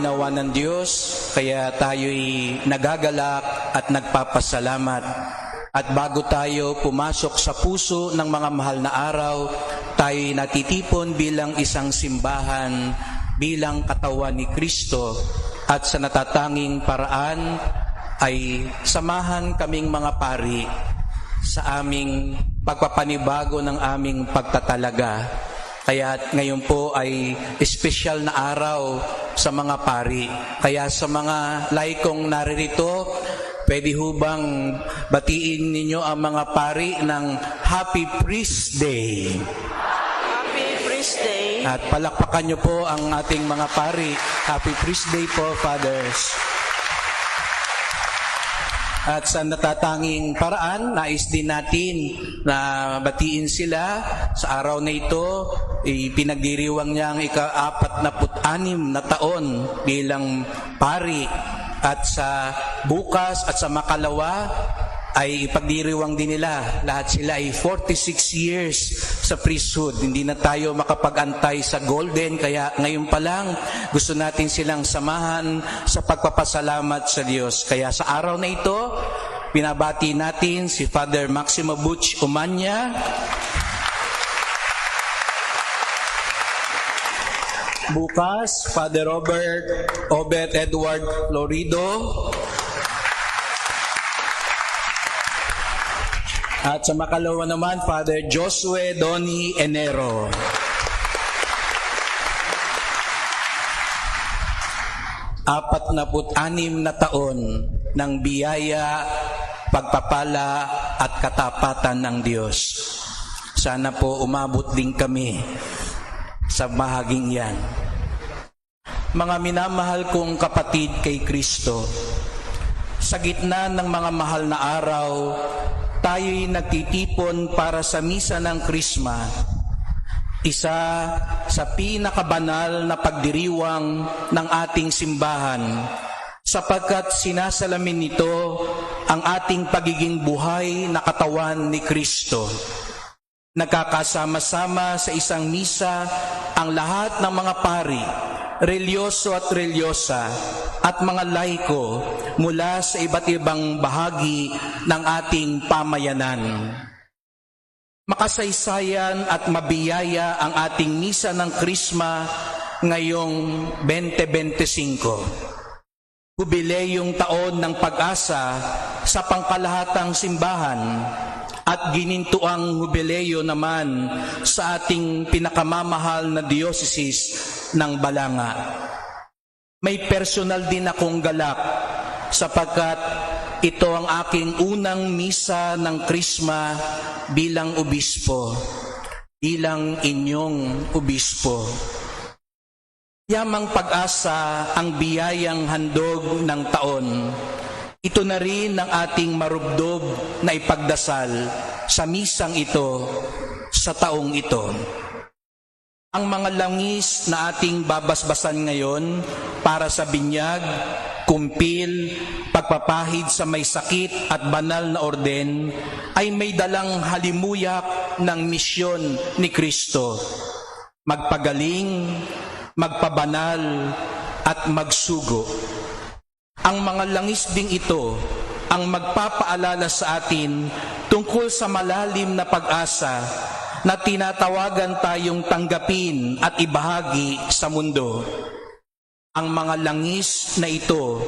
ginawa ng Diyos, kaya tayo'y nagagalak at nagpapasalamat. At bago tayo pumasok sa puso ng mga mahal na araw, tayo'y natitipon bilang isang simbahan, bilang katawan ni Kristo. At sa natatanging paraan ay samahan kaming mga pari sa aming pagpapanibago ng aming pagtatalaga. Kaya ngayon po ay espesyal na araw sa mga pari. Kaya sa mga laikong naririto, pwede hubang batiin ninyo ang mga pari ng Happy Priest Day. Happy Priest Day. At palakpakan nyo po ang ating mga pari. Happy Priest Day po, Fathers. At sa natatanging paraan, nais din natin na batiin sila sa araw na ito. Ipinagdiriwang niya ang ika-apat na put-anim na taon bilang pari. At sa bukas at sa makalawa, ay ipagdiriwang din nila. Lahat sila ay 46 years sa priesthood. Hindi na tayo makapag-antay sa golden, kaya ngayon pa lang gusto natin silang samahan sa pagpapasalamat sa Diyos. Kaya sa araw na ito, pinabati natin si Father Maximo Butch Umanya, Bukas, Father Robert Obet Edward Florido, At sa makalawa naman, Father Josue Doni Enero. Apat na anim na taon ng biyaya, pagpapala at katapatan ng Diyos. Sana po umabot din kami sa bahaging yan. Mga minamahal kong kapatid kay Kristo, sa gitna ng mga mahal na araw, tayo'y nagtitipon para sa misa ng Krisma, isa sa pinakabanal na pagdiriwang ng ating simbahan sapagkat sinasalamin nito ang ating pagiging buhay na katawan ni Kristo. Nagkakasama-sama sa isang misa ang lahat ng mga pari, relyoso at relyosa at mga laiko mula sa iba't ibang bahagi ng ating pamayanan. Makasaysayan at mabiyaya ang ating misa ng Krisma ngayong 2025. Jubileyong taon ng pag-asa sa pangkalahatang simbahan at ginintuang jubileyo naman sa ating pinakamamahal na diocese ng Balanga. May personal din akong galak sapagkat ito ang aking unang misa ng Krisma bilang obispo, bilang inyong obispo. Yamang pag-asa ang biyayang handog ng taon. Ito na rin ang ating marubdob na ipagdasal sa misang ito sa taong ito. Ang mga langis na ating babasbasan ngayon para sa binyag, kumpil, pagpapahid sa may sakit at banal na orden ay may dalang halimuyak ng misyon ni Kristo. Magpagaling, magpabanal, at magsugo. Ang mga langis ding ito ang magpapaalala sa atin tungkol sa malalim na pag-asa na tinatawagan tayong tanggapin at ibahagi sa mundo. Ang mga langis na ito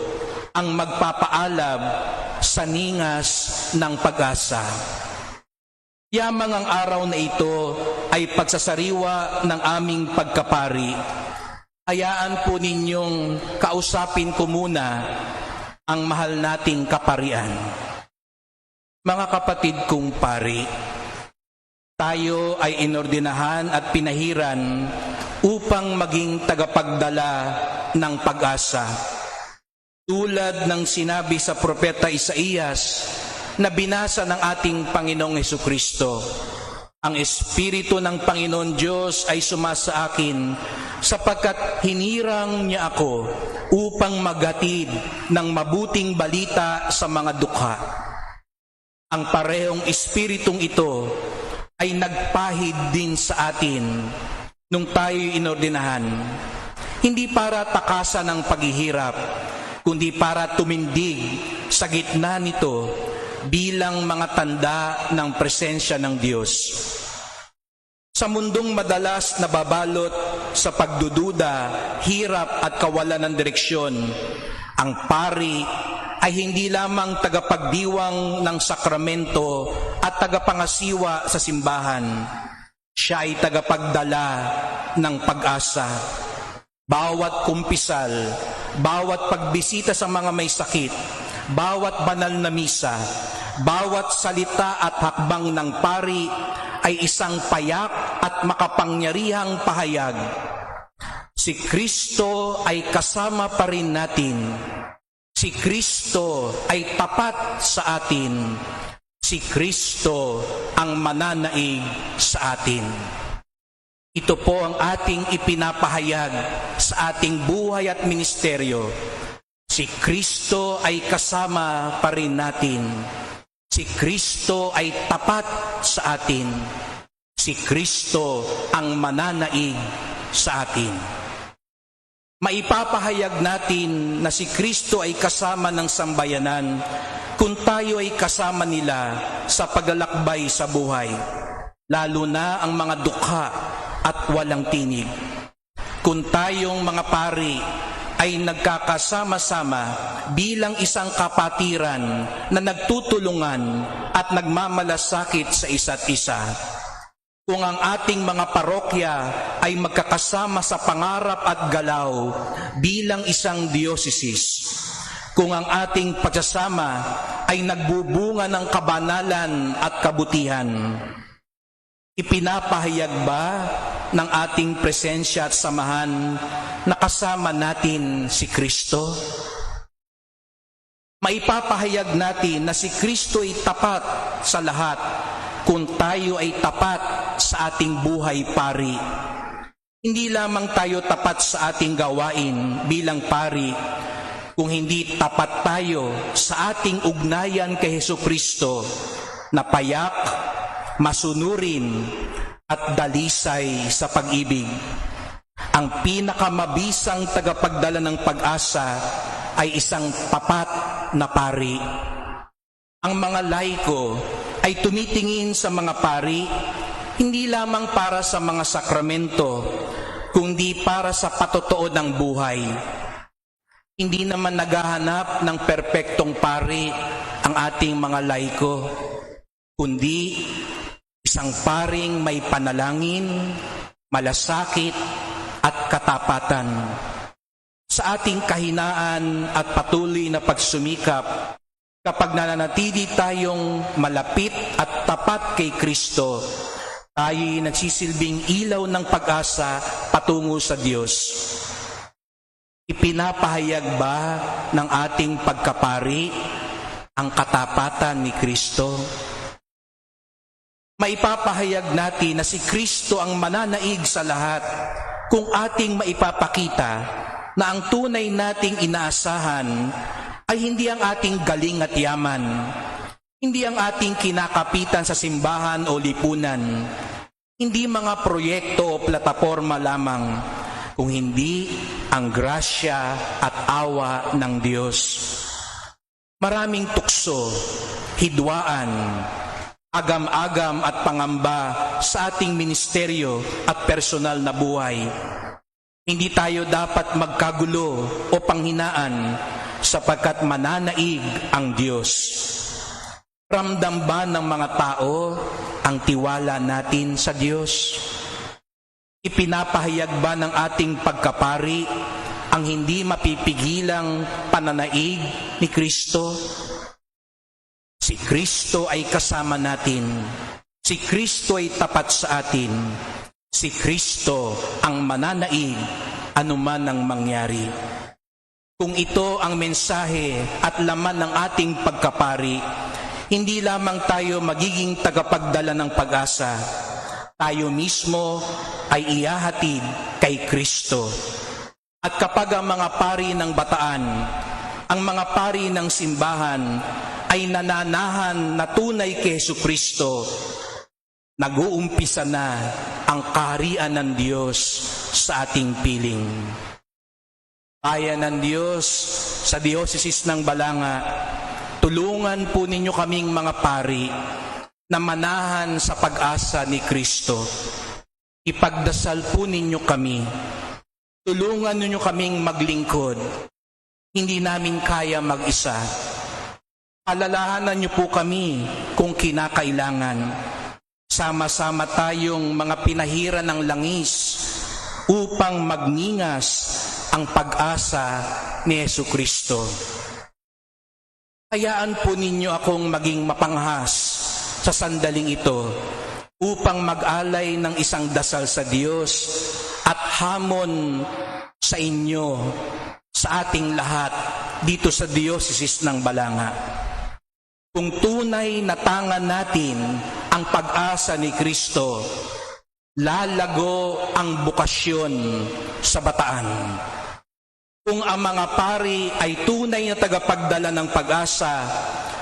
ang magpapaalab sa ningas ng pag-asa. Yamang ang araw na ito ay pagsasariwa ng aming pagkapari. Hayaan po ninyong kausapin ko muna ang mahal nating kaparian. Mga kapatid kong pari, tayo ay inordinahan at pinahiran upang maging tagapagdala ng pag-asa. Tulad ng sinabi sa propeta Isaías na binasa ng ating Panginoong Heso Kristo, ang Espiritu ng Panginoon Diyos ay sumasa akin sapagkat hinirang niya ako upang maghatid ng mabuting balita sa mga dukha. Ang parehong Espiritong ito ay nagpahid din sa atin nung tayo inordinahan. hindi para takasan ng paghihirap, kundi para tumindig sa gitna nito bilang mga tanda ng presensya ng Diyos. Sa mundong madalas nababalot sa pagdududa, hirap at kawalan ng direksyon, ang pari ay hindi lamang tagapagdiwang ng sakramento at tagapangasiwa sa simbahan. Siya ay tagapagdala ng pag-asa. Bawat kumpisal, bawat pagbisita sa mga may sakit, bawat banal na misa, bawat salita at hakbang ng pari ay isang payak at makapangyarihang pahayag. Si Kristo ay kasama pa rin natin. Si Kristo ay tapat sa atin. Si Kristo ang mananaig sa atin. Ito po ang ating ipinapahayag sa ating buhay at ministeryo. Si Kristo ay kasama pa rin natin. Si Kristo ay tapat sa atin. Si Kristo ang mananaig sa atin. Maipapahayag natin na si Kristo ay kasama ng sambayanan kung tayo ay kasama nila sa paglalakbay sa buhay, lalo na ang mga dukha at walang tinig. Kung tayong mga pari ay nagkakasama-sama bilang isang kapatiran na nagtutulungan at nagmamalasakit sa isa't isa. Kung ang ating mga parokya ay magkakasama sa pangarap at galaw bilang isang diocesis, kung ang ating pagsasama ay nagbubunga ng kabanalan at kabutihan, ipinapahayag ba ng ating presensya at samahan na kasama natin si Kristo? Maipapahayag natin na si Kristo ay tapat sa lahat kung tayo ay tapat sa ating buhay pari. Hindi lamang tayo tapat sa ating gawain bilang pari, kung hindi tapat tayo sa ating ugnayan kay Heso Kristo na payak, masunurin at dalisay sa pag-ibig. Ang pinakamabisang tagapagdala ng pag-asa ay isang tapat na pari. Ang mga laiko ay tumitingin sa mga pari hindi lamang para sa mga sakramento, kundi para sa patotoo ng buhay. Hindi naman naghahanap ng perpektong pari ang ating mga laiko, kundi isang paring may panalangin, malasakit at katapatan. Sa ating kahinaan at patuloy na pagsumikap, kapag nananatili tayong malapit at tapat kay Kristo, tayo'y nagsisilbing ilaw ng pag-asa patungo sa Diyos. Ipinapahayag ba ng ating pagkapari ang katapatan ni Kristo? Maipapahayag natin na si Kristo ang mananaig sa lahat kung ating maipapakita na ang tunay nating inaasahan ay hindi ang ating galing at yaman, hindi ang ating kinakapitan sa simbahan o lipunan, hindi mga proyekto o plataforma lamang, kung hindi ang grasya at awa ng Diyos. Maraming tukso, hidwaan, agam-agam at pangamba sa ating ministeryo at personal na buhay. Hindi tayo dapat magkagulo o panghinaan sapagkat mananaig ang Diyos. Ramdam ba ng mga tao ang tiwala natin sa Diyos? Ipinapahayag ba ng ating pagkapari ang hindi mapipigilang pananaig ni Kristo? Si Kristo ay kasama natin. Si Kristo ay tapat sa atin. Si Kristo ang mananaig anuman ang mangyari. Kung ito ang mensahe at laman ng ating pagkapari, hindi lamang tayo magiging tagapagdala ng pag-asa, tayo mismo ay iyahatid kay Kristo. At kapag ang mga pari ng bataan, ang mga pari ng simbahan ay nananahan na tunay kay Yesu Kristo, nag-uumpisa na ang kaharian ng Diyos sa ating piling. Bayan ng Diyos sa Dioceses ng Balanga, tulungan po ninyo kaming mga pari na manahan sa pag-asa ni Kristo. Ipagdasal po ninyo kami. Tulungan ninyo kaming maglingkod. Hindi namin kaya mag-isa. Alalahanan niyo po kami kung kinakailangan. Sama-sama tayong mga pinahira ng langis upang magningas ang pag-asa ni Yesu Kristo. Hayaan po ninyo akong maging mapanghas sa sandaling ito upang mag-alay ng isang dasal sa Diyos at hamon sa inyo, sa ating lahat dito sa Dioceses ng Balanga. Kung tunay na tangan natin ang pag-asa ni Kristo, lalago ang bukasyon sa bataan. Kung ang mga pari ay tunay na tagapagdala ng pag-asa,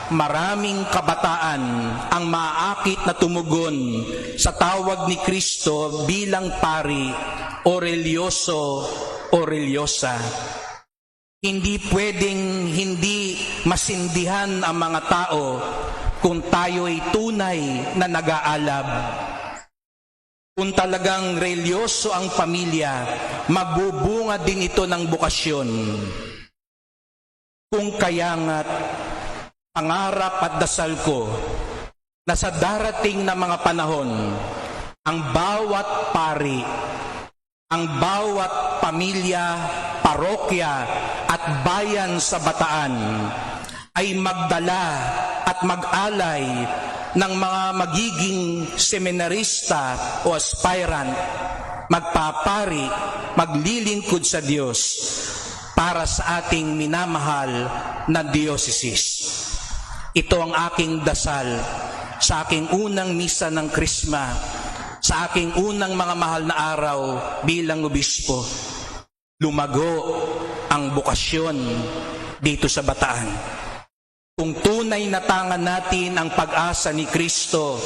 maraming kabataan ang maaakit na tumugon sa tawag ni Kristo bilang pari o relyoso o relyosa. Hindi pwedeng hindi masindihan ang mga tao kung tayo ay tunay na nag-aalab. Kung talagang relyoso ang pamilya, magbubunga din ito ng bukasyon. Kung kaya nga't pangarap at dasal ko na sa darating na mga panahon, ang bawat pari, ang bawat pamilya, parokya at bayan sa bataan ay magdala at mag-alay ng mga magiging seminarista o aspirant, magpapari, maglilingkod sa Diyos para sa ating minamahal na diocese. Ito ang aking dasal sa aking unang misa ng Krisma, sa aking unang mga mahal na araw bilang obispo. Lumago ang bukasyon dito sa Bataan. Kung tunay na tangan natin ang pag-asa ni Kristo,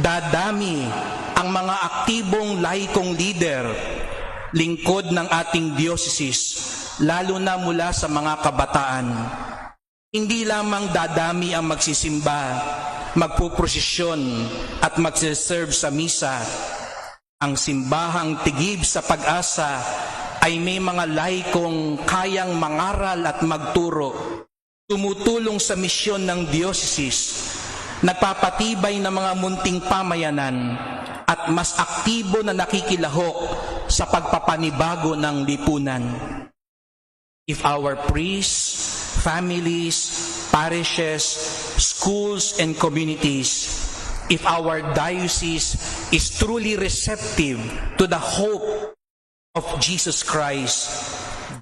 dadami ang mga aktibong laikong leader, lingkod ng ating diocese, lalo na mula sa mga kabataan. Hindi lamang dadami ang magsisimba, magpuprosesyon at magsiserve sa misa. Ang simbahang tigib sa pag-asa ay may mga laikong kayang mangaral at magturo tumutulong sa misyon ng diocese, nagpapatibay ng mga munting pamayanan at mas aktibo na nakikilahok sa pagpapanibago ng lipunan. If our priests, families, parishes, schools, and communities, if our diocese is truly receptive to the hope of Jesus Christ,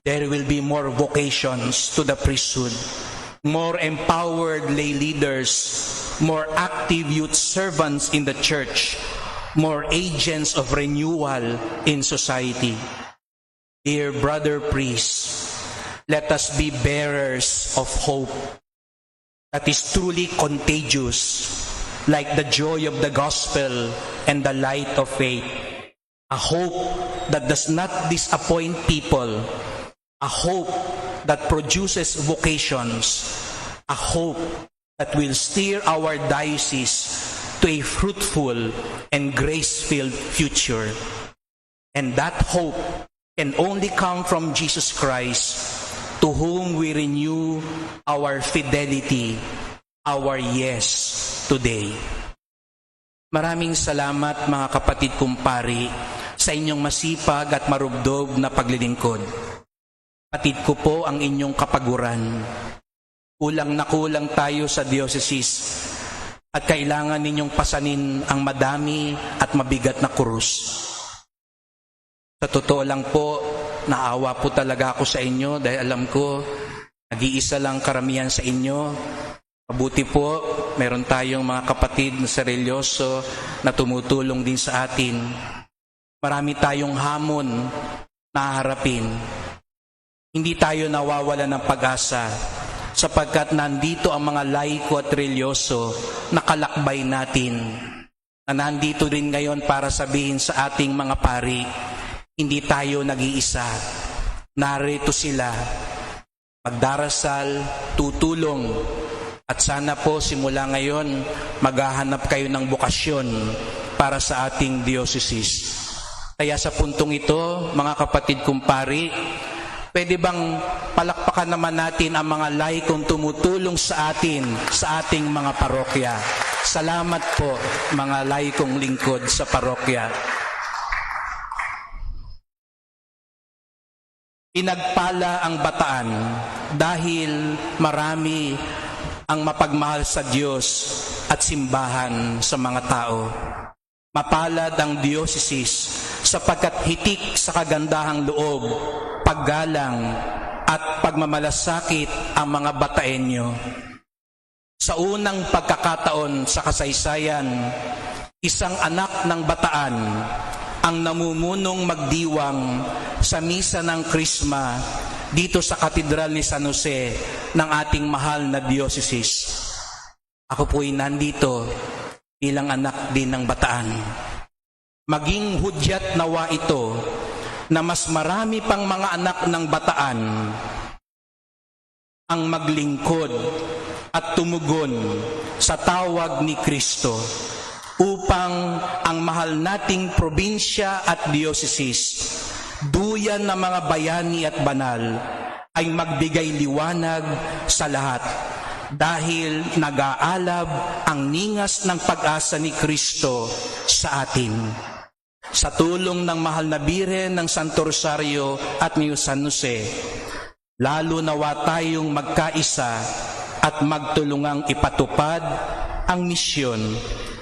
there will be more vocations to the priesthood more empowered lay leaders, more active youth servants in the church, more agents of renewal in society. Dear brother priests, let us be bearers of hope that is truly contagious, like the joy of the gospel and the light of faith. A hope that does not disappoint people, a hope that produces vocations, a hope that will steer our diocese to a fruitful and grace-filled future. And that hope can only come from Jesus Christ, to whom we renew our fidelity, our yes today. Maraming salamat mga kapatid kumpari sa inyong masipag at marubdob na paglilingkod. Patid ko po ang inyong kapaguran. Kulang na kulang tayo sa diocese at kailangan ninyong pasanin ang madami at mabigat na kurus. Sa totoo lang po, naawa po talaga ako sa inyo dahil alam ko, nag-iisa lang karamihan sa inyo. Mabuti po, meron tayong mga kapatid na serelyoso na tumutulong din sa atin. Marami tayong hamon na harapin. Hindi tayo nawawala ng pag-asa sapagkat nandito ang mga laiko at relyoso na kalakbay natin na nandito rin ngayon para sabihin sa ating mga pari, hindi tayo nag-iisa. narito sila magdarasal, tutulong at sana po simula ngayon maghahanap kayo ng bukasyon para sa ating diocese. Kaya sa puntong ito, mga kapatid kumpari, pwede bang palakpakan naman natin ang mga laikong tumutulong sa atin sa ating mga parokya. Salamat po mga laikong lingkod sa parokya. Pinagpala ang bataan dahil marami ang mapagmahal sa Diyos at simbahan sa mga tao. Mapalad ang diocese sapagkat hitik sa kagandahang loob, paggalang at pagmamalasakit ang mga bataenyo. Sa unang pagkakataon sa kasaysayan, isang anak ng bataan ang namumunong magdiwang sa misa ng Krisma dito sa Katedral ni San Jose ng ating mahal na diocese. Ako po'y nandito bilang anak din ng bataan. Maging hudyat nawa ito na mas marami pang mga anak ng bataan ang maglingkod at tumugon sa tawag ni Kristo upang ang mahal nating probinsya at dioceses, duyan ng mga bayani at banal, ay magbigay liwanag sa lahat dahil nag-aalab ang ningas ng pag-asa ni Kristo sa atin. Sa tulong ng mahal na biren ng Santo Rosario at ni San Jose, lalo nawa tayong magkaisa at magtulungang ipatupad ang misyon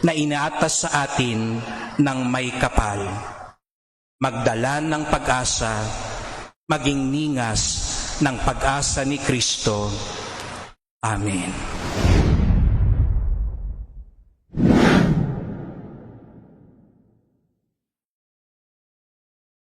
na inaatas sa atin ng may kapal. Magdala ng pag-asa, maging ningas ng pag-asa ni Kristo. Amen.